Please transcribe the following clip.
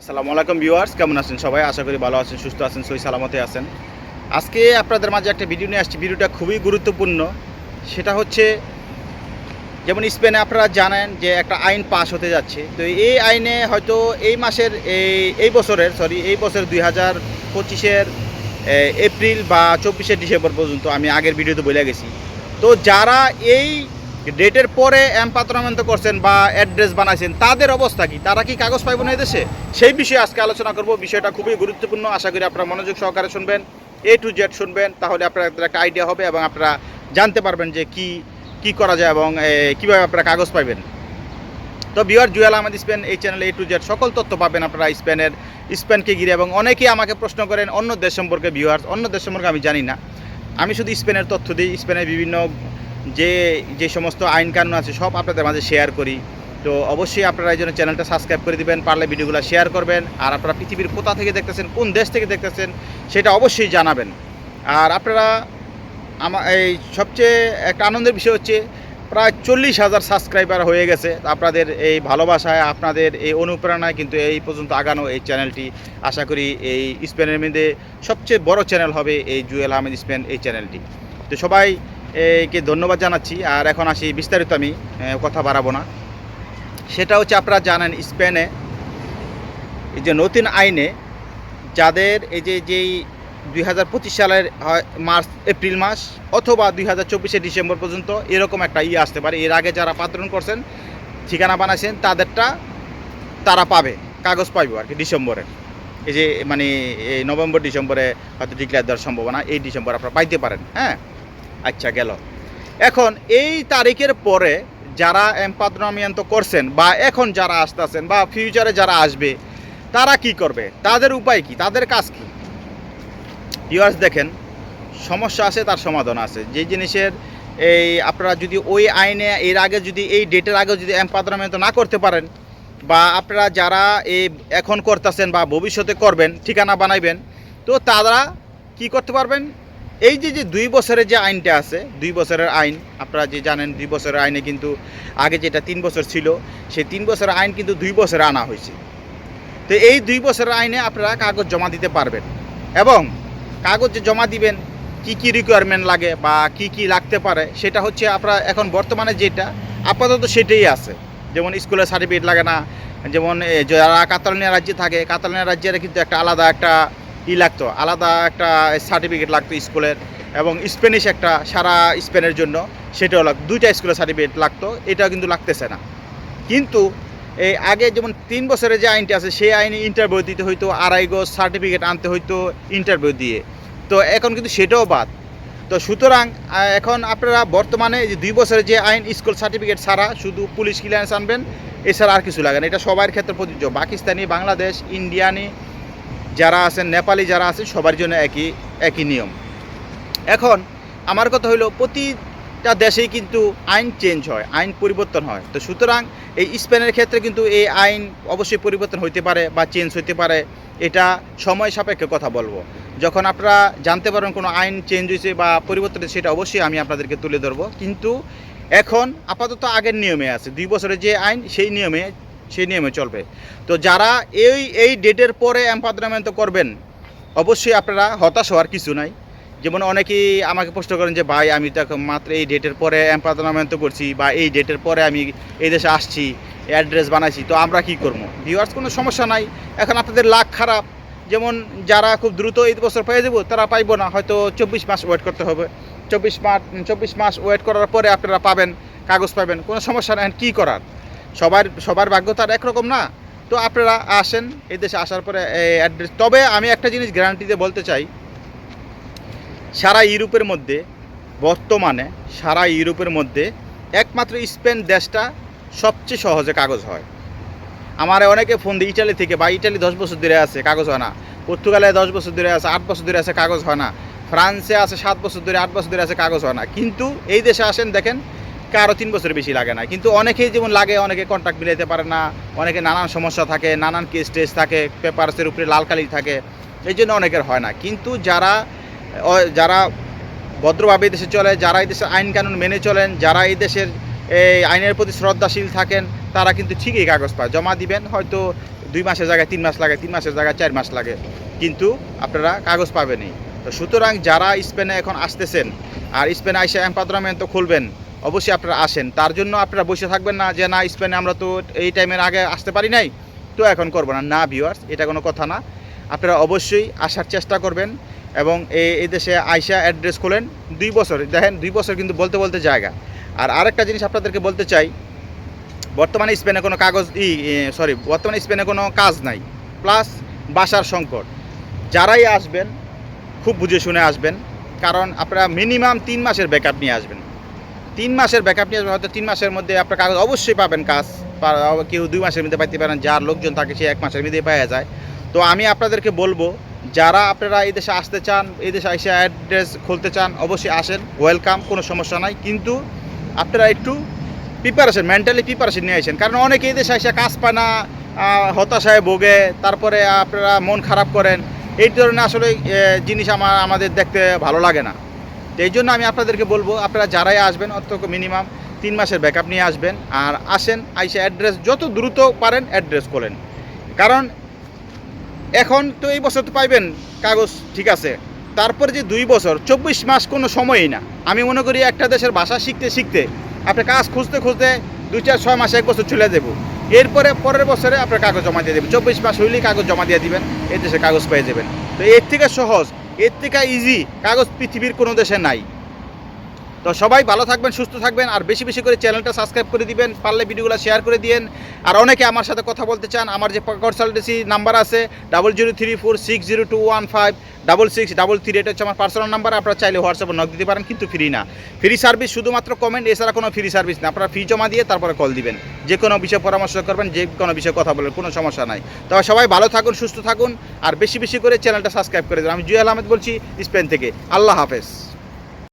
আসসালামু আলাইকুম ভিউয়ার্স, কেমন আছেন সবাই? আশা করি ভালো আছেন, সুস্থ আছেন, সই সালামতে আছেন। আজকে আপনাদের মাঝে একটা ভিডিও নিয়ে আসছি। ভিডিওটা খুবই গুরুত্বপূর্ণ। সেটা হচ্ছে, যেমন স্পেনে আপনারা জানেন যে একটা আইন পাস হতে যাচ্ছে। তো এই আইনে হয়তো এই মাসের, এই এই বছরের সরি এই বছর দুই হাজার পঁচিশের এপ্রিল বা চব্বিশে ডিসেম্বর পর্যন্ত আমি আগের ভিডিওতে বলে গেছি। তো যারা এই ডেটের পরে এম্পাত্রামেন্ট করছেন বা অ্যাড্রেস বানাইছেন, তাদের অবস্থা কি? তারা কি কাগজ পাইব না দেশে? সেই বিষয়ে আজকে আলোচনা করব। বিষয়টা খুবই গুরুত্বপূর্ণ। আশা করি আপনারা মনোযোগ সহকারে শুনবেন। এ টু জেড শুনবেন, তাহলে আপনাদের একটা আইডিয়া হবে এবং আপনারা জানতে পারবেন যে কি কি করা যায় এবং কীভাবে আপনারা কাগজ পাইবেন। তো বিহার জুয়েল আহমেদ স্পেন, এই চ্যানেলে এ টু জেড সকল তথ্য পাবেন আপনারা স্পেনের, স্পেনকে ঘিরে এবং অনেকেই আমাকে প্রশ্ন করেন, অন্য দেশ সম্পর্কে ভিউয়ার্স, অন্য দেশ সম্পর্কে আমি জানি না। আমি শুধু স্পেনের তথ্য দিই, স্পেনের বিভিন্ন যে যে সমস্ত আইন কানুন আছে সব আপনাদের মাঝে শেয়ার করি। তো অবশ্যই আপনারা এই জন্য চ্যানেলটা সাবস্ক্রাইব করে দিবেন, পারলে ভিডিওগুলো শেয়ার করবেন, আর আপনারা পৃথিবীর কোথা থেকে দেখতেছেন, কোন দেশ থেকে দেখতেছেন, সেটা অবশ্যই জানাবেন। আর আপনারা আমার এই সবচেয়ে একটা আনন্দের বিষয় হচ্ছে, প্রায় চল্লিশ হাজার সাবস্ক্রাইবার হয়ে গেছে। আপনাদের এই ভালোবাসায়, আপনাদের এই অনুপ্রেরণায় কিন্তু এই পর্যন্ত আগানো এই চ্যানেলটি। আশা করি এই স্পেনের মধ্যে সবচেয়ে বড় চ্যানেল হবে এই জুয়েল আহমেদ স্পেন এই চ্যানেলটি। তো সবাই কে ধন্যবাদ জানাচ্ছি। আর এখন আসি, বিস্তারিত আমি কথা বাড়াবো না। সেটা হচ্ছে আপনারা জানেন, স্পেনে এই যে নতুন আইনে যাদের এই যে, যেই দুই হাজার পঁচিশ সালের হয়, মার্চ, এপ্রিল মাস অথবা দুই হাজার ডিসেম্বর পর্যন্ত এরকম একটা ইয়ে আসতে পারে। এর আগে যারা পাত্রণ করছেন, ঠিকানা বানাইছেন, তাদেরটা তারা পাবে, কাগজ পাইব আর কি ডিসেম্বরে এই যে মানে এই নভেম্বর, ডিসেম্বরে হয়তো ডিক্লেয়ার দেওয়ার সম্ভাবনা, এই ডিসেম্বর আপনারা পাইতে পারেন হ্যাঁ? আচ্ছা গেল। এখন এই তারিখের পরে যারা এম্পাদ্রমিয়ান্ত করছেন বা এখন যারা আসতেছেন বা ফিউচারে যারা আসবে, তারা কি করবে? তাদের উপায় কি? তাদের কাজ কি? ভিউয়ার্স দেখেন, সমস্যা আছে, তার সমাধান আছে। যে জিনিসের এই আপনারা যদি ওই আইনে, এর আগে যদি, এই ডেটের আগে যদি এম্পাদ্রমিয়ান্ত না করতে পারেন বা আপনারা যারা এই এখন করতেছেন বা ভবিষ্যতে করবেন, ঠিকানা বানাইবেন, তো তারা কি করতে পারবেন? এই যে যে দুই বছরের যে আইনটা আছে, দুই বছরের আইন, আপনারা যে জানেন দুই বছরের আইনে কিন্তু আগে যেটা তিন বছর ছিল, সেই তিন বছরের আইন কিন্তু দুই বছরে আনা হয়েছে। তো এই দুই বছরের আইনে আপনারা কাগজ জমা দিতে পারবেন এবং কাগজ যে জমা দিবেন, কি কি রিকোয়ারমেন্ট লাগে বা কি কি লাগতে পারে, সেটা হচ্ছে আপনারা এখন বর্তমানে যেটা, আপাতত সেটাই আছে। যেমন স্কুলের সার্টিফিকেট লাগে না, যেমন যারা কাতালোনিয়া রাজ্যে থাকে, কাতালোনিয়া রাজ্যের কিন্তু একটা আলাদা একটা ই লাগতো। আলাদা একটা সার্টিফিকেট লাগতো স্কুলের এবং স্পেনিশ একটা, সারা স্পেনের জন্য সেটাও লাগতো। দুইটা স্কুলের সার্টিফিকেট লাগতো, এটাও কিন্তু লাগতেছে না। কিন্তু এই আগে যেমন তিন বছরের যে আইনটা আছে, সেই আইনে ইন্টারভিউ দিতে হইতো, আড়াই গজ সার্টিফিকেট আনতে হইতো ইন্টারভিউ দিয়ে। তো এখন কিন্তু সেটাও বাদ। তো সুতরাং এখন আপনারা বর্তমানে যে দুই বছরের যে আইন, স্কুল সার্টিফিকেট ছাড়া শুধু পুলিশ ক্লিয়ারেন্স আনবেন, এছাড়া আর কিছু লাগে না। এটা সবার ক্ষেত্রে প্রযোজ্য। পাকিস্তানি, বাংলাদেশ, ইন্ডিয়ানি যারা আছেন, নেপালি যারা আছে সবার জন্য একই একই নিয়ম। এখন আমার কথা হলো প্রতিটা দেশেই কিন্তু আইন চেঞ্জ হয়, আইন পরিবর্তন হয়। তো সুতরাং এই স্পেনের ক্ষেত্রে কিন্তু এই আইন অবশ্যই পরিবর্তন হইতে পারে বা চেঞ্জ হইতে পারে, এটা সময় সাপেক্ষে কথা বলব। যখন আপনারা জানতে পারবেন কোনো আইন চেঞ্জ হয়েছে বা পরিবর্তন সেটা অবশ্যই আমি আপনাদেরকে তুলে ধরবো। কিন্তু এখন আপাতত আগের নিয়মে আছে, দুই বছরের যে আইন, সেই নিয়মে সেই নিয়মে চলবে। তো যারা এই এই ডেটের পরে এম্পাদ্রামেন্ট করবেন, অবশ্যই আপনারা হতাশ হওয়ার কিছু নাই। যেমন অনেকেই আমাকে প্রশ্ন করেন যে, ভাই, আমি তো মাত্র এই ডেটের পরে এম্পাদ্রামেন্ট করছি বা এই ডেটের পরে আমি এই দেশে আসছি, অ্যাড্রেস বানাইছি, তো আমরা কি করব? ভিউয়ার্স কোনো সমস্যা নাই। এখন আপনাদের লাখ খারাপ। যেমন যারা খুব দ্রুত এই বছর পেয়ে দেবো তারা পাইব না। হয়তো চব্বিশ মাস ওয়েট করতে হবে। চব্বিশ মাস চব্বিশ মাস ওয়েট করার পরে আপনারা পাবেন, কাগজ পাবেন, কোনো সমস্যা নেই। কী করার? সবার সবার ভাগ্য তার একরকম না। তো আপনারা আসেন, এই দেশে আসার পরে অ্যাড্রেস তবে আমি একটা জিনিস গ্যারান্টিতে বলতে চাই, সারা ইউরোপের মধ্যে, বর্তমানে সারা ইউরোপের মধ্যে একমাত্র স্পেন দেশটা সবচেয়ে সহজে কাগজ হয়। আমার অনেকে ফোন দিয়ে, ইটালি থেকে বা ইটালি দশ বছর ধরে আছে, কাগজ হয় না। পর্তুগালে দশ বছর ধরে আছে, আট বছর ধরে আছে, কাগজ হয় না। ফ্রান্সে আছে সাত বছর ধরে, আট বছর ধরে আছে, কাগজ হয় না। কিন্তু এই দেশে আসেন, দেখেন কারও তিন বছরের বেশি লাগে না। কিন্তু অনেকেই যেমন লাগে, অনেকে কন্ট্রাক্ট মিলাইতে পারে না, অনেকে নানান সমস্যা থাকে, নানান কেস টেস থাকে পেপারসের উপরে লাল কালি থাকে, এই জন্য অনেকের হয় না। কিন্তু যারা যারা ভদ্রভাবে দেশে চলে, যারা এই দেশের আইন কানুন মেনে চলেন, যারা এই দেশের, এই আইনের প্রতি শ্রদ্ধাশীল থাকেন, তারা কিন্তু ঠিকই কাগজ পায়। জমা দিবেন, হয়তো দুই মাসের জায়গায় তিন মাস লাগে, তিন মাসের জায়গায় চার মাস লাগে, কিন্তু আপনারা কাগজ পাবেনই। তো সুতরাং যারা স্পেনে এখন আসতেছেন, আর স্পেনে আইসা এম্পাদ্রামেন্ট তো খুলবেন অবশ্যই আপনারা আসেন। তার জন্য আপনারা বসে থাকবেন না যে, না, স্পেনে আমরা তো এই টাইমের আগে আসতে পারি নাই। তো এখন করব না। না ভিউয়ার্স এটা কোনো কথা না। আপনারা অবশ্যই আসার চেষ্টা করবেন এবং এই দেশে আইসা অ্যাড্রেস খোলেন। দুই বছর, দেখেন, দুই বছর কিন্তু বলতে বলতে জায়গা। আর আরেকটা জিনিস আপনাদেরকে বলতে চাই, বর্তমানে স্পেনে কোনো কাগজ, ই সরি বর্তমানে স্পেনে কোনো কাজ নাই। প্লাস বাসার সংকট। যারাই আসবেন, খুব বুঝে শুনে আসবেন। কারণ আপনারা মিনিমাম তিন মাসের ব্যাকআপ নিয়ে আসবেন। তিন মাসের ব্যাকআপ নিয়ে হয়তো তিন মাসের মধ্যে আপনার কাগজ অবশ্যই পাবেন কাজ। কেউ দুই মাসের মধ্যে পাইতে পারেন, যার লোকজন থাকে সে এক মাসের মধ্যে পাওয়া যায়। তো আমি আপনাদেরকে বলব, যারা আপনারা এই দেশে আসতে চান, এই দেশে এসে অ্যাড্রেস খুলতে চান, অবশ্যই আসেন ওয়েলকাম কোনো সমস্যা নাই। কিন্তু আপনারা একটু প্রিপারেশন মেন্টালি প্রিপারেশন নিয়ে আসেন। কারণ অনেকে এই দেশে এসে কাজ পায় না হতাশায় ভোগে, তারপরে আপনারা মন খারাপ করেন। এই ধরনের আসলে জিনিস আমার আমাদের দেখতে ভালো লাগে না। তো এই জন্য আমি আপনাদেরকে বলব, আপনারা যারাই আসবেন অত মিনিমাম তিন মাসের ব্যাকআপ নিয়ে আসবেন আর আসেন, আইসে অ্যাড্রেস যত দ্রুত পারেন অ্যাড্রেস করেন কারণ এখন তো এই বছর তো পাইবেন কাগজ ঠিক আছে, তারপরে যে দুই বছর, চব্বিশ মাস কোনো সময়ই না। আমি মনে করি একটা দেশের ভাষা শিখতে শিখতে আপনি কাজ খুঁজতে খুঁজতে দুই চার ছয় মাস এক বছর চলে দেবো এরপরে পরের বছরে আপনার কাগজ জমা দিয়ে দেবেন চব্বিশ মাস হইলেই কাগজ জমা দিয়ে দিবেন, এই দেশে কাগজ পেয়ে যাবেন। তো এর থেকে সহজ এর থেকে ইজি কাগজ পৃথিবীর কোনো দেশে নাই। তো সবাই ভালো থাকবেন, সুস্থ থাকবেন, আর বেশি বেশি করে চ্যানেলটা সাবস্ক্রাইব করে দিবেন, পারলে ভিডিওগুলো শেয়ার করে দিন আর অনেকে আমার সাথে কথা বলতে চান, আমার যে কনসালটেন্সি নাম্বার আছে double zero three four six zero two one five double six double three এটা হচ্ছে আমার পার্সোনাল নাম্বার আপনারা চাইলে হোয়াটসঅ্যাপে নক দিতে পারেন, কিন্তু ফ্রি না। ফ্রি সার্ভিস শুধুমাত্র কমেন্ট এছাড়া কোনো ফ্রি সার্ভিস না। আপনারা ফি জমা দিয়ে তারপরে কল দিবেন। যে কোনো বিষয়ে পরামর্শ করবেন, যে কোনো বিষয়ে কথা বলবেন, কোনো সমস্যা নাই। তবে সবাই ভালো থাকুন, সুস্থ থাকুন, আর বেশি বেশি করে চ্যানেলটা সাবস্ক্রাইব করে দেবেন আমি জুয়েল আহমেদ বলছি, স্পেন থেকে। আল্লাহ হাফেজ।